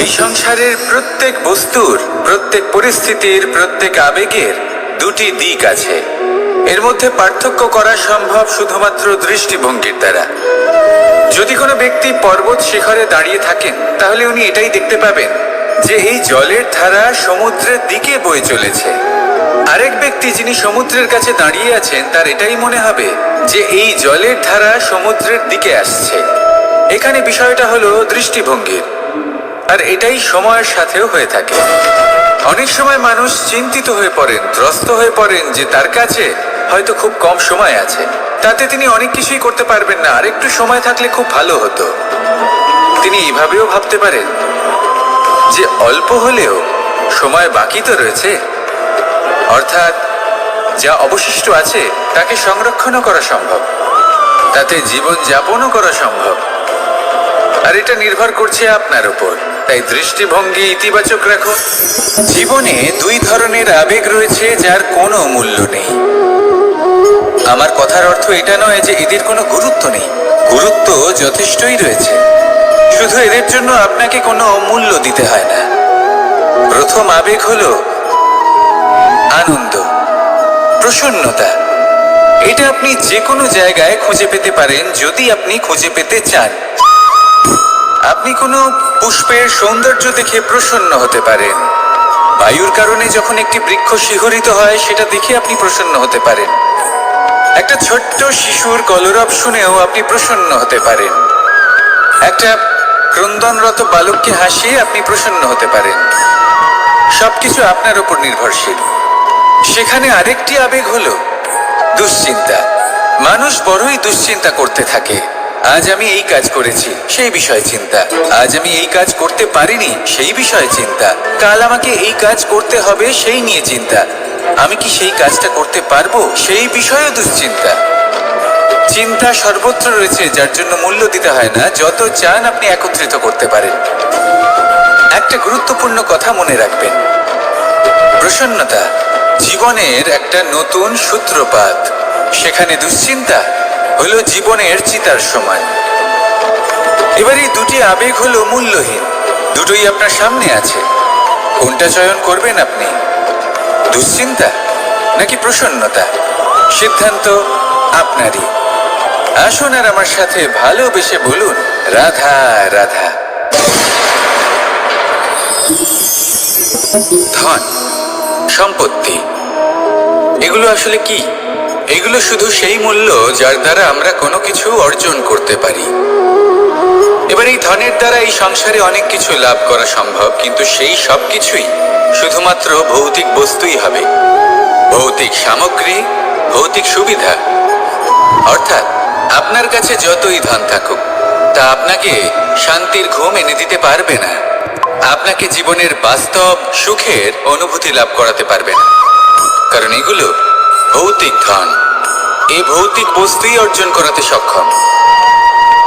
এই সংসারের প্রত্যেক বস্তুর, প্রত্যেক পরিস্থিতির, প্রত্যেক আবেগের দুটি দিক আছে। এর মধ্যে পার্থক্য করা সম্ভব শুধুমাত্র দৃষ্টিভঙ্গির দ্বারা। যদি কোনো ব্যক্তি পর্বত শিখরে দাঁড়িয়ে থাকেন, তাহলে উনি এটাই দেখতে পাবেন যে এই জলের ধারা সমুদ্রের দিকে বয়ে চলেছে। আরেক ব্যক্তি যিনি সমুদ্রের কাছে দাঁড়িয়ে আছেন, তার এটাই মনে হবে যে এই জলের ধারা সমুদ্রের দিকে আসছে। এখানে বিষয়টা হলো দৃষ্টিভঙ্গির। আর এটাই সময়ের সাথেও হয়ে থাকে। অনেক সময় মানুষ চিন্তিত হয়ে পড়েন, ত্রস্ত হয়ে পড়েন যে তার কাছে হয়তো খুব কম সময় আছে। তাতে তিনি অনেক কিছুই করতে পারবেন না, আর একটু সময় থাকলে খুব ভালো হতো। তিনি এভাবেও ভাবতে পারেন যে অল্প হলেও সময় বাকি তো রয়েছে। অর্থাৎ যা অবশিষ্ট আছে, তাকে সংরক্ষণও করা সম্ভব। তাতে জীবন যাপনও করা সম্ভব। আর এটা নির্ভর করছে আপনার উপর। তাই দৃষ্টিভঙ্গি ইতিবাচক রাখো। জীবনে দুই ধরনের আবেগ রয়েছে যার কোনো মূল্য নেই। আমার কথার অর্থ এটা নয় যে এদের কোনো গুরুত্ব নেই। গুরুত্ব যথেষ্টই রয়েছে। শুধু এদের জন্য আপনাকে কোনো মূল্য দিতে হয় না। প্রথম আবেগ হলো আনন্দ, প্রসন্নতা। এটা আপনি যে কোনো জায়গায় খুঁজে পেতে পারেন যদি আপনি খুঁজে পেতে চান। আপনি কোনো পুষ্পের সৌন্দর্য দেখে প্রসন্ন হতে পারেন। বায়ুর কারণে যখন একটি বৃক্ষ শিহরিত হয়, সেটা দেখে আপনি প্রসন্ন হতে পারেন। একটা ছোট্ট শিশুর কলরব শুনেও আপনি প্রসন্ন হতে পারেন। একটা ক্রন্দনরত বালককে হাসিয়ে আপনি প্রসন্ন হতে পারেন। সবকিছু আপনার উপর নির্ভরশীল। সেখানে আরেকটি আবেগ হলো দুশ্চিন্তা। মানুষ বড়ই দুশ্চিন্তা করতে থাকে। আজ আমি এই কাজ করেছি, সেই বিষয়ে চিন্তা। আজ আমি এই কাজ করতে পারিনি, সেই বিষয়ে চিন্তা। কাল আমাকে এই কাজ করতে হবে, সেই নিয়ে চিন্তা। আমি কি সেই কাজটা করতে পারব, সেই বিষয়ে দুশ্চিন্তা। চিন্তা সর্বত্র রয়েছে, যার জন্য মূল্য দিতে হয় না, যত চান আপনি একত্রিত করতে পারেন। একটা গুরুত্বপূর্ণ কথা মনে রাখবেন। প্রসন্নতা, জীবনের একটা নতুন সূত্রপাত। সেখানে দুশ্চিন্তা হলো জীবনের চিতার সময়। এবার এই দুটি আবেগ হলো মূল্যহীন। দুটোই আপনার সামনে আছে। কোনটা চয়ন করবেন আপনি? দুশ্চিন্তা নাকি প্রসন্নতা? সিদ্ধান্ত আপনারই। আসুন আর আমার সাথে ভালোবেসে বলুন, রাধা রাধা। ধন, সম্পত্তি, এগুলো আসলে কি? এগুলো শুধু সেই মূল্য যার দ্বারা আমরা কোনো কিছু অর্জন করতে পারি। এবার এই ধনের দ্বারা এই সংসারে অনেক কিছু লাভ করা সম্ভব, কিন্তু সেই সব কিছুই শুধুমাত্র ভৌতিক বস্তুই হবে। ভৌতিক সামগ্রী, ভৌতিক সুবিধা। অর্থাৎ আপনার কাছে যতই ধন থাকুক, তা আপনাকে শান্তির ঘুম এনে দিতে পারবে না। আপনাকে জীবনের বাস্তব সুখের অনুভূতি লাভ করাতে পারবে না। কারণ এগুলো ভৌতিক ধন। এই ভৌতিক বস্তুই অর্জন করাতে সক্ষম।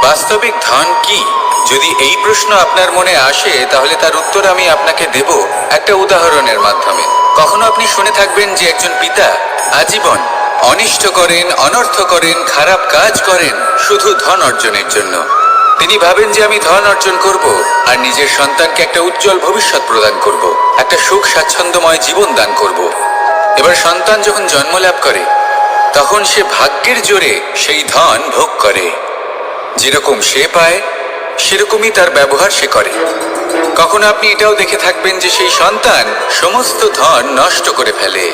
বাস্তবিক ধন কি? যদি এই প্রশ্ন আপনার মনে আসে, তাহলে তার উত্তর আমি আপনাকে দেব একটা উদাহরণের মাধ্যমে। কখনো আপনি শুনে থাকবেন যে একজন পিতা আজীবন অনিষ্ট করেন, অনর্থ করেন, খারাপ কাজ করেন, শুধু ধন অর্জনের জন্য। তিনি ভাবেন যে আমি ধন অর্জন করব আর নিজের সন্তানকে একটা উজ্জ্বল ভবিষ্যৎ প্রদান করব, একটা সুখ স্বাচ্ছন্দ্যময় জীবন দান করব। এবার সন্তান যখন জন্ম লাভ করে, তখন সে ভাগ্যের জোরে সেই ধন ভোগ করে। যেরকম সে পায়, সেরকমই তার ব্যবহার সে করে। কখনো আপনি এটাও দেখে থাকবেন যে সেই সন্তান সমস্ত ধন নষ্ট করে ফেলে,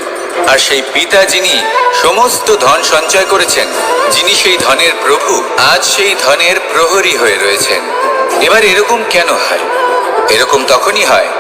আর সেই পিতা যিনি সমস্ত ধন সঞ্চয় করেছেন, যিনি সেই ধনের প্রভু, আজ সেই ধনের প্রহরী হয়ে রয়েছেন। এবার এরকম কেন হয়? এরকম তখনই হয়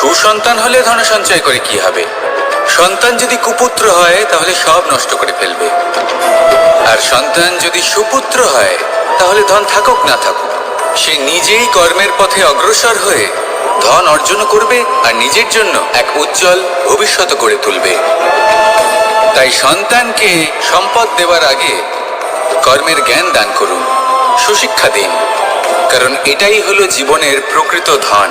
সুসন্তান হলে ধন সঞ্চয় করে কি হবে? সন্তান যদি কুপুত্র হয়, তাহলে সব নষ্ট করে ফেলবে। আর সন্তান যদি সুপুত্র হয়, তাহলে ধন থাকুক না থাকুক। সে নিজেই কর্মের পথে অগ্রসর হয়ে ধন অর্জন করবে আর নিজের জন্য এক উজ্জ্বল ভবিষ্যৎ করে তুলবে। তাই সন্তানকে সম্পদ দেওয়ার আগে কর্মের জ্ঞান দান করুন, সুশিক্ষা দিন। কারণ এটাই হলো জীবনের প্রকৃত ধন।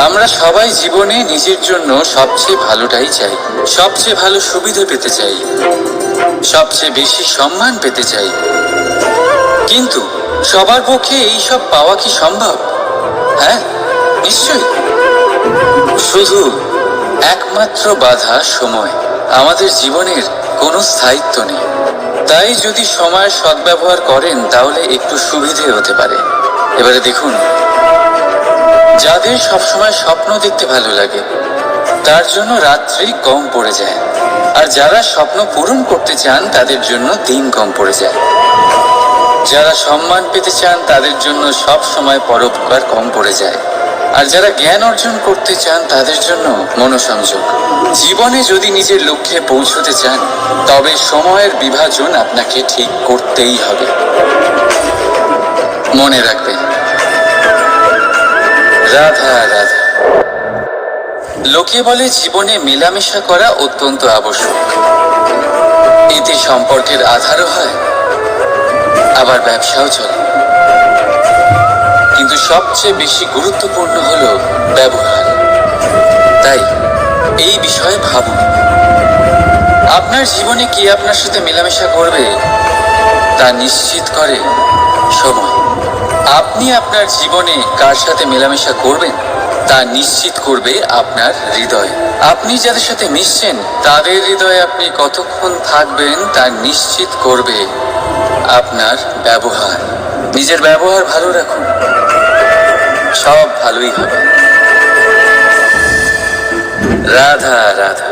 আমরা সবাই জীবনে নিজের জন্য সবচেয়ে ভালোটাই চাই, সবচেয়ে ভালো সুবিধে পেতে চাই, সবচেয়ে বেশি সম্মান পেতে চাই। কিন্তু সবার পক্ষে এই সব পাওয়া কি সম্ভব? হ্যাঁ নিশ্চয়ই। শুধু একমাত্র বাধা সময়। আমাদের জীবনের কোনো স্থায়িত্ব নেই। তাই যদি সময়ের সদ্ব্যবহার করেন, তাহলে একটু সুবিধে হতে পারে। এবারে দেখুন। যাদের সবসময় স্বপ্ন দেখতে ভালো লাগে, তার জন্য রাত্রি কম পড়ে যায়। আর যারা স্বপ্ন পূরণ করতে চান, তাদের জন্য দিন কম পড়ে যায়। যারা সম্মান পেতে চান, তাদের জন্য সব সময় পরোপকার কম পড়ে যায়। আর যারা জ্ঞান অর্জন করতে চান, তাদের জন্য মনোসংযোগ। জীবনে যদি নিজের লক্ষ্যে পৌঁছতে চান, তবে সময়ের বিভাজন আপনাকে ঠিক করতেই হবে। মনে রাখবেন রাধা রাধা লোকে বলে জীবনে মেলামেশা করা অত্যন্ত আবশ্যক। এতে সম্পর্কের আধারও হয়, আবার ব্যবসাও চলে। কিন্তু সবচেয়ে বেশি গুরুত্বপূর্ণ হল ব্যবহার। তাই এই বিষয়ে ভাবুন। আপনার জীবনে কি আপনার সাথে মেলামেশা করবে, তা নিশ্চিত করে সময়। আপনি আপনার জীবনে কার সাথে মেলামেশা করবেন? তা নিশ্চিত করবে আপনার হৃদয়। আপনি যাদের সাথে মিশছেন, তাদের হৃদয়ে আপনি কতক্ষণ থাকবেন তা নিশ্চিত করবে আপনার ব্যবহার। নিজের ব্যবহার ভালো রাখুন। সব ভালোই হবে। রাধা রাধা।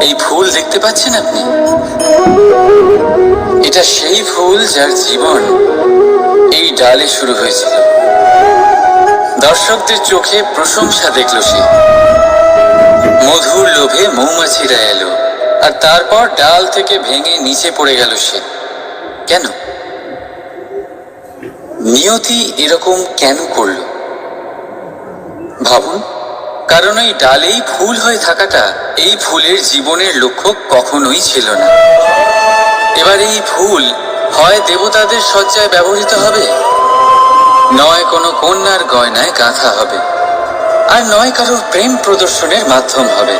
এই ফুল দেখতে পাচ্ছেন আপনি? এটা সেই ফুল যার জীবন এই ডালে শুরু হয়েছিল। দর্শকদের চোখে প্রশংসা দেখল সে। মধুর লোভে মৌমাছিরা এলো আর তারপর ডাল থেকে ভেঙে নিচে পড়ে গেল সে। কেন? নিয়তি এরকম কেন করল? ভাবুন, কারণ এই ডালেই ফুল হয়ে থাকাটা এই ফুলের জীবনের লক্ষ্য কখনোই ছিল না। এবার এই ফুল হয় দেবতাদের সজ্জায় ব্যবহৃত হবে, নয় কোনো কন্যার গয়নায় গাঁথা হবে, আর নয় কারোর প্রেম প্রদর্শনের মাধ্যম হবে।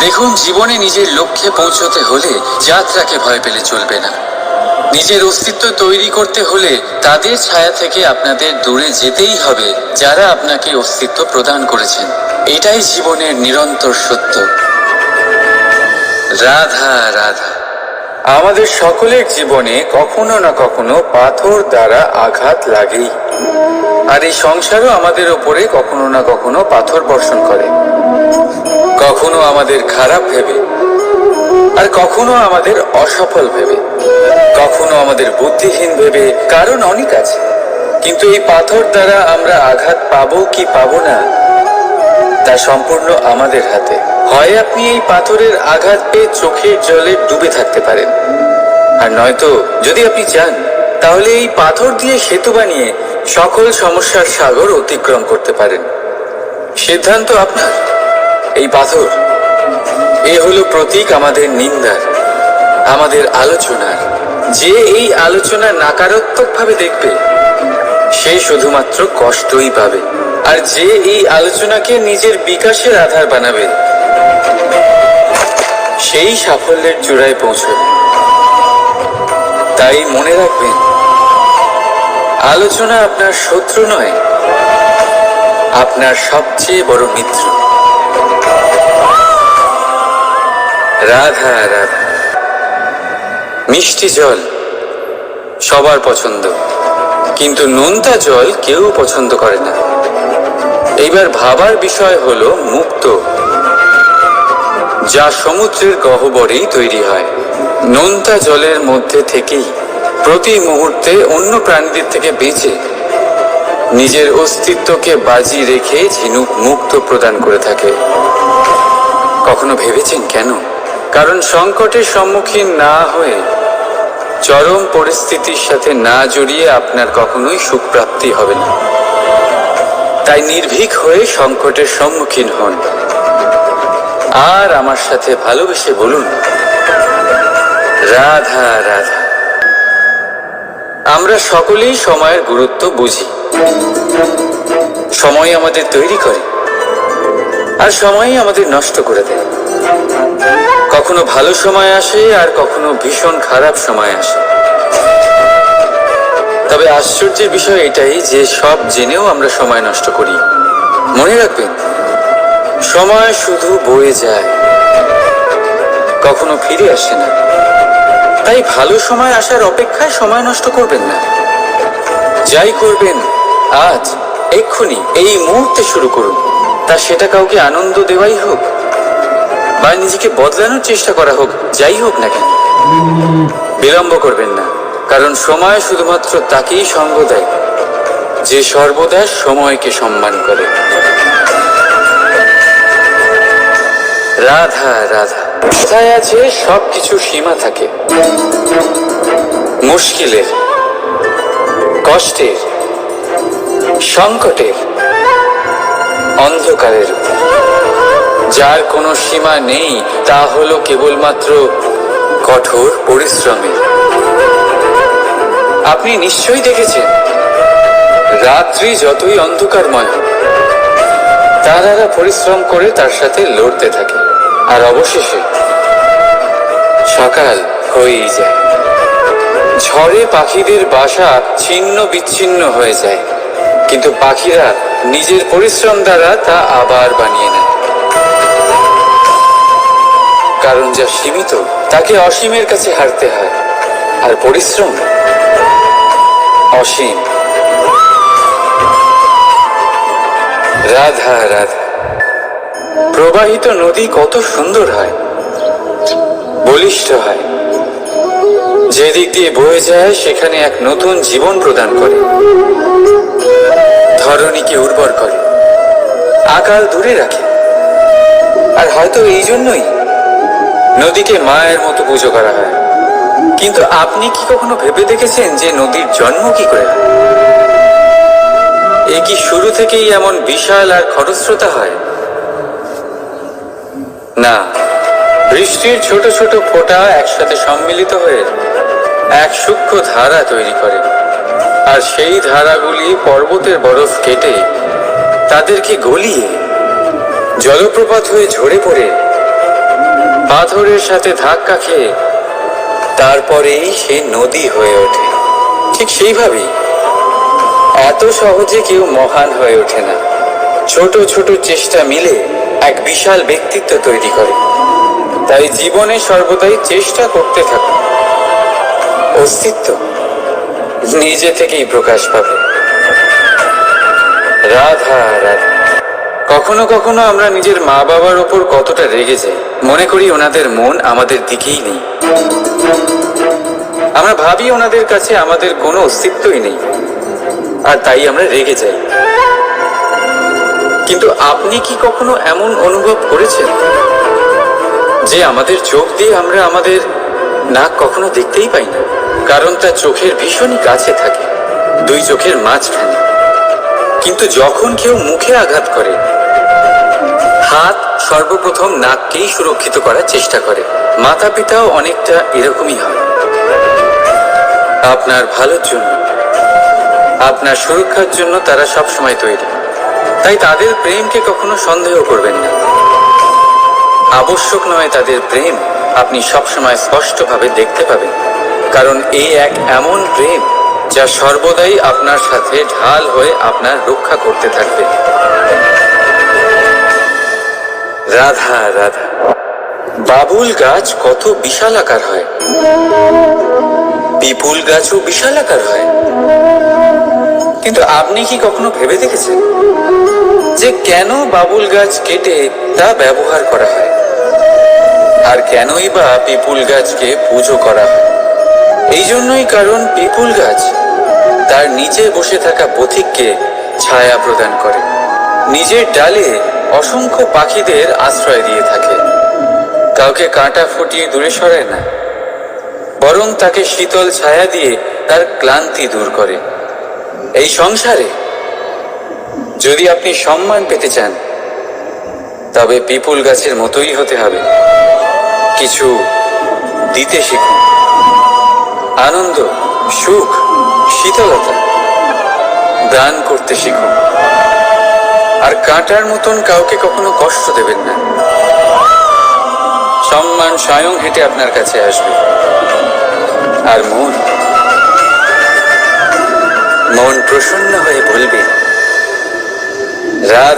দেখুন, জীবনে নিজের লক্ষ্যে পৌঁছতে হলে যাত্রাকে ভয় পেলে চলবে না। নিজের অস্তিত্ব তৈরি করতে হলে তাদের ছায়া থেকে আপনাদের দূরে যেতেই হবে, যারা আপনাকে অস্তিত্ব প্রদান করেছেন। এটাই জীবনের নিরন্তর সত্য। রাধা রাধা। আমাদের সকলের জীবনে কখনো না কখনো পাথর দ্বারা আঘাত লাগেই। আর এই সংসারও আমাদের ওপরে কখনো না কখনো পাথর বর্ষণ করে। কখনো আমাদের খারাপ ভেবে, আর কখনো আমাদের অসফল ভেবে। কখনো আমাদের বুদ্ধিহীন ভেবে, কারণ অনেক আছে। কিন্তু এই পাথর দ্বারা আমরা আঘাত পাবো কি পাবো না তা সম্পূর্ণ আমাদের হাতে। হয় আপনি এই পাথরের আঘাত পেয়ে চোখের জলে ডুবে থাকতে পারেন। আর নয়তো যদি আপনি চান, তাহলে এই পাথর দিয়ে সেতু বানিয়ে সকল সমস্যার সাগর অতিক্রম করতে পারেন। সিদ্ধান্ত আপনার। এই পাথর, এ হলো প্রতীক আমাদের নিন্দার, আমাদের আলোচনার। যে এই আলোচনা নাকারাত্মকভাবে দেখবে, সে শুধুমাত্র কষ্টই পাবে। আর যে এই আলোচনাকে নিজের বিকাশের আধার বানাবে, সেই সাফল্যের চূড়ায় পৌঁছবে। তাই মনে রাখবেন, আলোচনা আপনার শত্রু নয়, আপনার সবচেয়ে বড় মিত্র। রাধা রাধা। মিষ্টি জল সবার পছন্দ, কিন্তু নোনতা জল কেউ পছন্দ করে না। এইবার ভাবার বিষয় হল মুক্ত, যা সমুদ্রের গহ্বরেই তৈরি হয়। নোনতা জলের মধ্যে থেকেই প্রতি মুহূর্তে অন্য প্রাণীদের থেকে বেঁচে নিজের অস্তিত্বকে বাজি রেখে ঝিনুক মুক্ত প্রদান করে থাকে। কখনো ভেবেছেন কেন? কারণ সংকটের সম্মুখীন না হয়ে চরম পরিস্থিতির সাথে না জড়িয়ে আপনার কখনোই সুখপ্রাপ্তি হবে না। তাই নির্ভীক হয়ে সংকটের সম্মুখীন হন। আর আমার সাথে ভালোবেসে বলুন, রাধা রাধা। আমরা সকলেই সময়ের গুরুত্ব বুঝি। সময় আমাদের তৈরি করে, আর সময়ই আমাদের নষ্ট করে দেয়। কখনো ভালো সময় আসে, আর কখনো ভীষণ খারাপ সময় আসে। তবে আশ্চর্যের বিষয় এটাই যে সব জেনেও আমরা সময় নষ্ট করি। মনে রাখবেন, সময় শুধু বয়ে যায়, কখনো ফিরে আসে না। তাই ভালো সময় আসার অপেক্ষায় সময় নষ্ট করবেন না। যাই করবেন, আজ এক্ষুনি এই মুহূর্তে শুরু করুন। তা সেটা কাউকে আনন্দ দেওয়াই হোক, বা নিজেকে বদলানোর চেষ্টা করা হোক, যাই হোক না কেন। বিলম্ব করবেন না। কারণ সময় শুধুমাত্র তাকেই সঙ্গ দেয় যে সর্বদা সময়কে সম্মান করে। রাধা রাধা। কোথায় আছে সব কিছু সীমা থাকে? মুশকিলের, কষ্টের, সংকটের, অন্ধকারের। যার কোনো সীমা নেই, তা হলো কেবলমাত্র কঠোর পরিশ্রমে আপনি নিশ্চয়ই দেখেছেন। রাত্রি যতই অন্ধকারময়, তারারা পরিশ্রম করে তার সাথে লড়তে থাকে, আর অবশেষে সকাল হয়েই যায়। ঝড়ে পাখিদের বাসা ছিন্ন বিচ্ছিন্ন হয়ে যায়, কিন্তু পাখিরা নিজের পরিশ্রম দ্বারা তা আবার বানিয়ে নেয়। কারণ যা সীমিত, তাকে অসীমের কাছে হারতে হয়, আর পরিশ্রম অসীম। রাধা রাধা। প্রবাহিত নদী কত সুন্দর হয়। বলিষ্ঠ হয়। যেদিক দিয়ে বয়ে যায়, সেখানে এক নতুন জীবন প্রদান করে। ধরণীকে উর্বর করে। আকাল দূরে রাখে। আর হয়তো এই জন্যই নদীকে মায়ের মতো পুজো করা হয়। কিন্তু আপনি কি কখনো ভেবে দেখেছেন যে নদীর জন্ম কি করে এ কি শুরু থেকেই এমন বিশাল আর খরস্রোতা হয়? না, বৃষ্টির ছোট ছোট ফোঁটা একসাথে সম্মিলিত হয়ে এক সূক্ষ্ম ধারা তৈরি করে। আর সেই ধারাগুলি পর্বতের বরফ কেটে তাদেরকে গলিয়ে জলপ্রপাত হয়ে ঝরে পড়ে। পাথরের সাথে ধাক্কা খেয়ে তারপরেই সে নদী হয়ে ওঠে। ঠিক সেইভাবেই এত সহজে কেউ মহান হয়ে ওঠে না। ছোট ছোট চেষ্টা মিলে এক বিশাল ব্যক্তিত্ব তৈরি করে। তাই জীবনে সর্বদাই চেষ্টা করতে থাকুন। অস্তিত্ব নিজে থেকেই প্রকাশ পাবে। রাধা রাধা। কখনো কখনো আমরা নিজের মা বাবার ওপর কতটা রেগে যাই। মনে করি ওনাদের মন আমাদের দিকেই নেই। আমরা ভাবি ওনাদের কাছে আমাদের কোনো অস্তিত্বই নেই। আর তাই আমরা রেগে যাই। কিন্তু আপনি কি কখনো এমন অনুভব করেছেন? যে আমাদের চোখ দিয়ে আমরা আমাদের নাক কখনো দেখতেই পাই না। কারণ তা চোখের ভীষণই কাছে থাকে, দুই চোখের মাঝখানে। কিন্তু যখন কেউ মুখে আঘাত করে, হাত সর্বপ্রথম নাককেই সুরক্ষিত করার চেষ্টা করে। মাতা পিতাও অনেকটা এরকমই হয়। আপনার ভালোর জন্য, আপনার সুরক্ষার জন্য তারা সব সময় তৈরি। তাই তাদের প্রেমকে কখনো সন্দেহ করবেন না। আবশ্যক নয় তাদের প্রেম, আপনি সবসময় স্পষ্টভাবে দেখতে পাবেন। কারণ এই এক এমন প্রেম যা সর্বদাই আপনার সাথে ঢাল হয়ে আপনার রক্ষা করতে থাকবে। রাধা রাধা, বাবুল গাছ কত বিশাল আকার হয়। পিপুল গাছও বিশাল আকার হয়। কিন্তু আপনি কি কখনো ভেবে দেখেছেন যে কেন বাবুল গাছ কেটে তা ব্যবহার করা হয়? আর কেনই বা পিপুল গাছকে পুজো করা হয়? এই জন্যই কারণ পিপুল গাছ তার নিচে বসে থাকা পথিককে ছায়া প্রদান করে। নিজের ডালে অসংখ্য পাখিদের আশ্রয় দিয়ে থাকে। কাউকে কাঁটা ফুটিয়ে দূরে সরায় না। বরং তাকে শীতল ছায়া দিয়ে তার ক্লান্তি দূর করে। এই সংসারে যদি আপনি সম্মান পেতে চান, তবে পিপুল গাছের মতোই হতে হবে। কিছু দিতে শিখুন। আনন্দ, সুখ, শীতলতা দান করতে শিখুন। আর কাঁটার মতন কাউকে কখনো কষ্ট দেবেন না। সম্মান স্বয়ং হেঁটে আপনার কাছে আসবে। আর মন মন প্রসন্ন হয়ে বলবে রাত